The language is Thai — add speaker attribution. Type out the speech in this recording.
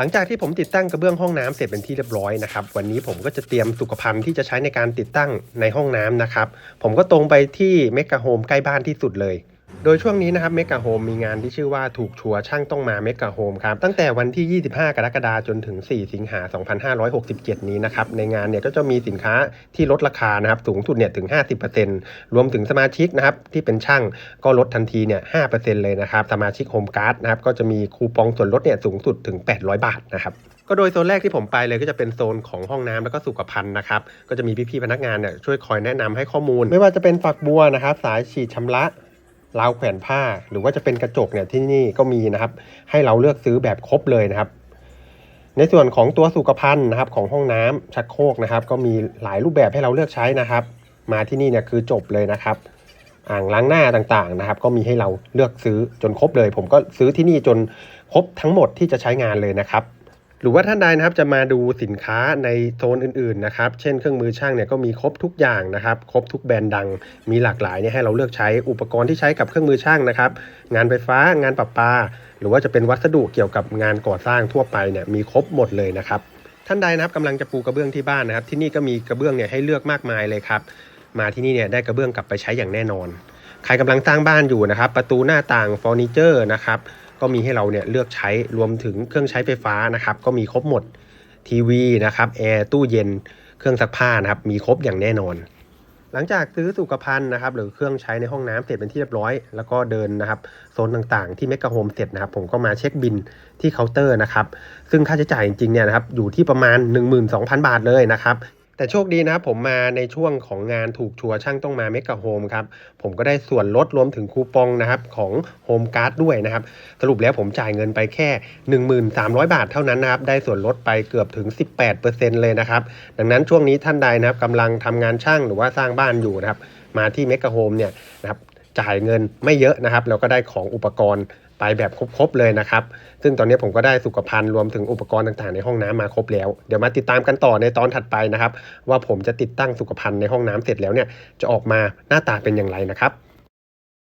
Speaker 1: หลังจากที่ผมติดตั้งกระเบื้องห้องน้ำเสร็จเป็นที่เรียบร้อยนะครับ วันนี้ผมก็จะเตรียมสุขภัณฑ์ที่จะใช้ในการติดตั้งในห้องน้ำนะครับ ผมก็ตรงไปที่เมกะโฮมใกล้บ้านที่สุดเลย โดยช่วงนี้นะครับเมกะโฮมมีงานที่ชื่อว่าถูกชัวช่างต้องมาเมกะโฮมครับตั้งแต่วันที่ 25 กรกฎาคมจนถึง 4 สิงหา 2567 นี้นะครับในงานเนี่ยก็จะมีสินค้าที่ลดราคานะครับสูงสุดเนี่ยถึง 50%รวมถึงสมาชิกนะครับที่เป็นช่างก็ลดทันทีเนี่ย 5%เลยนะครับสมาชิกโฮมการ์ดนะครับก็จะมีคูปองส่วนลดเนี่ยสูงสุดถึง 800 บาทนะครับก็โดยโซนแรกที่ผมไปเลยก็จะเป็นโซนของห้องน้ำแล้วก็สุขภัณฑ์นะครับก็จะมีพี่ๆพนักงานเนี่ยช่วยคอยแนะนำให้ข้อมูล ไม่ว่าจะเป็นฝักบัวนะครับสายฉีดชำระ ราวแขวนผ้า หรือว่าจะเป็นกระจกเนี่ยที่นี่ก็มีนะครับ ให้เราเลือกซื้อแบบครบเลยนะครับ ในส่วนของตัวสุขภัณฑ์นะครับ ของห้องน้ำชักโครกนะครับ ก็มีหลายรูปแบบให้เราเลือกใช้นะครับ มาที่นี่เนี่ยคือจบเลยนะครับ อ่างล้างหน้าต่างๆนะครับ ก็มีให้เราเลือกซื้อจนครบเลย ผมก็ซื้อที่นี่จนครบทั้งหมดที่จะใช้งานเลยนะครับ หรือว่าท่านใดนะครับจะมาดูสินค้าในโซนอื่นๆนะครับ เช่นเครื่องมือช่างเนี่ยก็มีครบทุกอย่างนะครับ ครบทุกแบรนด์ดัง มีหลากหลายเนี่ยให้เราเลือกใช้อุปกรณ์ที่ใช้กับเครื่องมือช่างนะครับ งานไฟฟ้างานประปา หรือว่าจะเป็นวัสดุเกี่ยวกับงานก่อสร้างทั่วไปเนี่ยมีครบหมดเลยนะครับ ท่านใดนะครับกำลังจะปูกระเบื้องที่บ้านนะครับ ที่นี่ก็มีกระเบื้องเนี่ยให้เลือกมากมายเลยครับ มาที่นี่เนี่ยได้กระเบื้องกลับไปใช้อย่างแน่นอน ใครกำลังสร้างบ้านอยู่นะครับ ประตูหน้าต่างเฟอร์นิเจอร์นะครับ ก็มีให้เราเนี่ยเลือกใช้รวมถึงเครื่องใช้ไฟฟ้านะครับ ก็มีครบหมดทีวีนะครับแอร์ตู้เย็นเครื่องซักผ้านะครับ มีครบอย่างแน่นอน หลังจากซื้อสุขภัณฑ์นะครับ หรือเครื่องใช้ในห้องน้ำเสร็จเป็นที่เรียบร้อย แล้วก็เดินนะครับโซนต่างๆ ที่เมกะโฮมเสร็จนะครับ ผมก็มาเช็คบินที่เคาน์เตอร์นะครับ ซึ่งค่าใช้จ่ายจริงๆเนี่ยนะครับอยู่ที่ประมาณ 12,000 บาทเลยนะครับ แต่โชคดีนะครับผมมาในช่วงของงานถูกชัวช่างต้องมาเมกะโฮมครับผมก็ได้ส่วนลดรวมถึงคูปองนะครับของโฮมการ์ดด้วยนะครับ สรุปแล้วผมจ่ายเงินไปแค่ 1300 บาทเท่านั้นนะครับได้ส่วนลดไปเกือบถึง 18%เลยนะครับ ดังนั้นช่วงนี้ท่านใดนะครับกำลังทำงานช่างหรือว่าสร้างบ้านอยู่นะครับมาที่เมกะโฮมเนี่ยนะครับ จ่ายเงินไม่เยอะนะครับแล้วก็ได้ของอุปกรณ์ไปแบบครบๆเลยนะครับ ซึ่งตอนนี้ผมก็ได้สุขภัณฑ์รวมถึงอุปกรณ์ต่างๆในห้องน้ำมาครบแล้ว เดี๋ยวมาติดตามกันต่อในตอนถัดไปนะครับ ว่าผมจะติดตั้งสุขภัณฑ์ในห้องน้ำเสร็จแล้วเนี่ยจะออกมาหน้าตาเป็นอย่างไรนะครับ